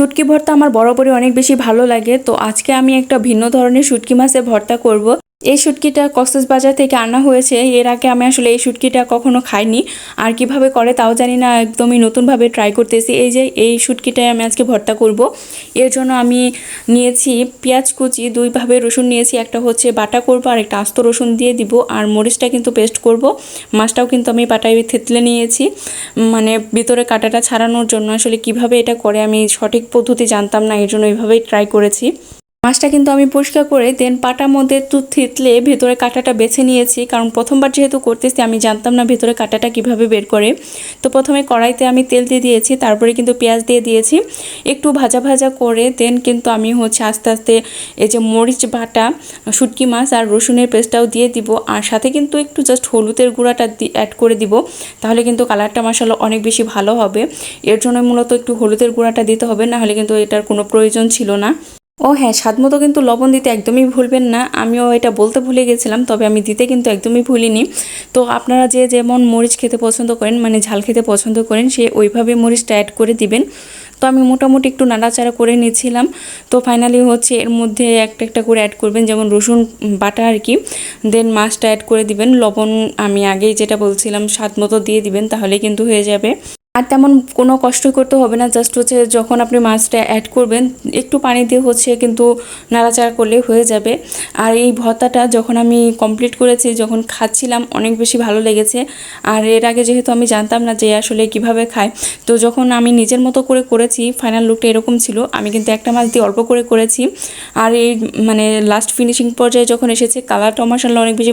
শুটকি ভর্তা আমার বরাবরই অনেক বেশি ভালো লাগে। তো আজকে আমি একটা ভিন্ন ধরনের শুটকি মাছের ভর্তা করব। এই শুটকিটা কক্সেস বাজার থেকে আনা হয়েছে। এর আগে আমি আসলে এই শুটকিটা কখনো খাইনি। আর কীভাবে করে তাও জানি না, একদমই নতুনভাবে ট্রাই করতেছি। এই যে, এই শুটকিটাই আমি আজকে ভর্তা করব। এর জন্য আমি নিয়েছি পেঁয়াজ কুচি দুইভাবে রসুন নিয়েছি। একটা হচ্ছে বাটা করব, আর একটা আস্ত রসুন দিয়ে দিব। আর মরিচটা কিন্তু পেস্ট করব। মাছটাও কিন্তু আমি বাটায় থেতলে নিয়েছি। মানে ভিতরে কাঁটাটা ছাড়ানোর জন্য আসলে কীভাবে এটা করে আমি সঠিক পদ্ধতি জানতাম না, এর জন্য এইভাবেই ট্রাই করেছি। মাছটা কিন্তু আমি পরিষ্কার করে দেন পাটার মধ্যে একটু থেতলে ভেতরে কাঁটাটা বেছে নিয়েছি, কারণ প্রথমবার যেহেতু করতেছি আমি জানতাম না ভেতরে কাঁটাটা কীভাবে বের করে। তো প্রথমে কড়াইতে আমি তেল দিয়ে দিয়েছি, তারপরে কিন্তু পেঁয়াজ দিয়ে দিয়েছি। একটু ভাজা ভাজা করে দেন কিন্তু আমি হচ্ছে আস্তে আস্তে এই যে মরিচ বাটা, শুটকি মাছ আর রসুনের পেস্টটাও দিয়ে দিব। আর সাথে কিন্তু একটু জাস্ট হলুদের গুঁড়াটা অ্যাড করে দিব, তাহলে কিন্তু কালারটা মশালা অনেক বেশি ভালো হবে। এর জন্য মূলত একটু হলুদের গুঁড়াটা দিতে হবে না হলে কিন্তু এটার কোনো প্রয়োজন ছিল না। ও হ্যাঁ স্বাদ মতো কিন্তু লবণ দিতে একদমই ভুলবেন না। আমিও এটা বলতে ভুলে গেছিলাম, তবে আমি দিতে কিন্তু একদমই ভুলিনি। তো আপনারা যে যেমন মরিচ খেতে পছন্দ করেন মানে ঝাল খেতে পছন্দ করেন, সে ওইভাবে মরিচটা অ্যাড করে দিবেন। তো আমি মোটামুটি একটু নাড়াচাড়া করে নিয়েছিলাম তো ফাইনালি হচ্ছে এর মধ্যে একটা একটা করে অ্যাড করবেন, যেমন রসুন বাটা আর কি। দেন মাছটা অ্যাড করে দিবেন। লবণ আমি আগেই যেটা বলছিলাম, স্বাদ মতো দিয়ে দিবেন তাহলে কিন্তু হয়ে যাবে। আর তেমন কোনো কষ্ট করতে হবে না জাস্ট হচ্ছে যখন আপনি মাছটা অ্যাড করবেন, একটু পানি দিয়ে হচ্ছে কিন্তু নাড়াচাড়া করলে হয়ে যাবে। আর এই ভর্তাটা যখন আমি কমপ্লিট করেছি, যখন খাচ্ছিলাম, অনেক বেশি ভালো লেগেছে। আর এর আগে যেহেতু আমি জানতাম না যে আসলে কীভাবে খায়, তো যখন আমি নিজের মতো করে করেছি ফাইনাল লুকটা এরকম ছিল, আমি কিন্তু একটা মাছ দিয়ে অল্প করে করেছি। আর এই মানে লাস্ট ফিনিশিং পর্যায়ে যখন এসেছে কালারটা মশালা অনেক বেশি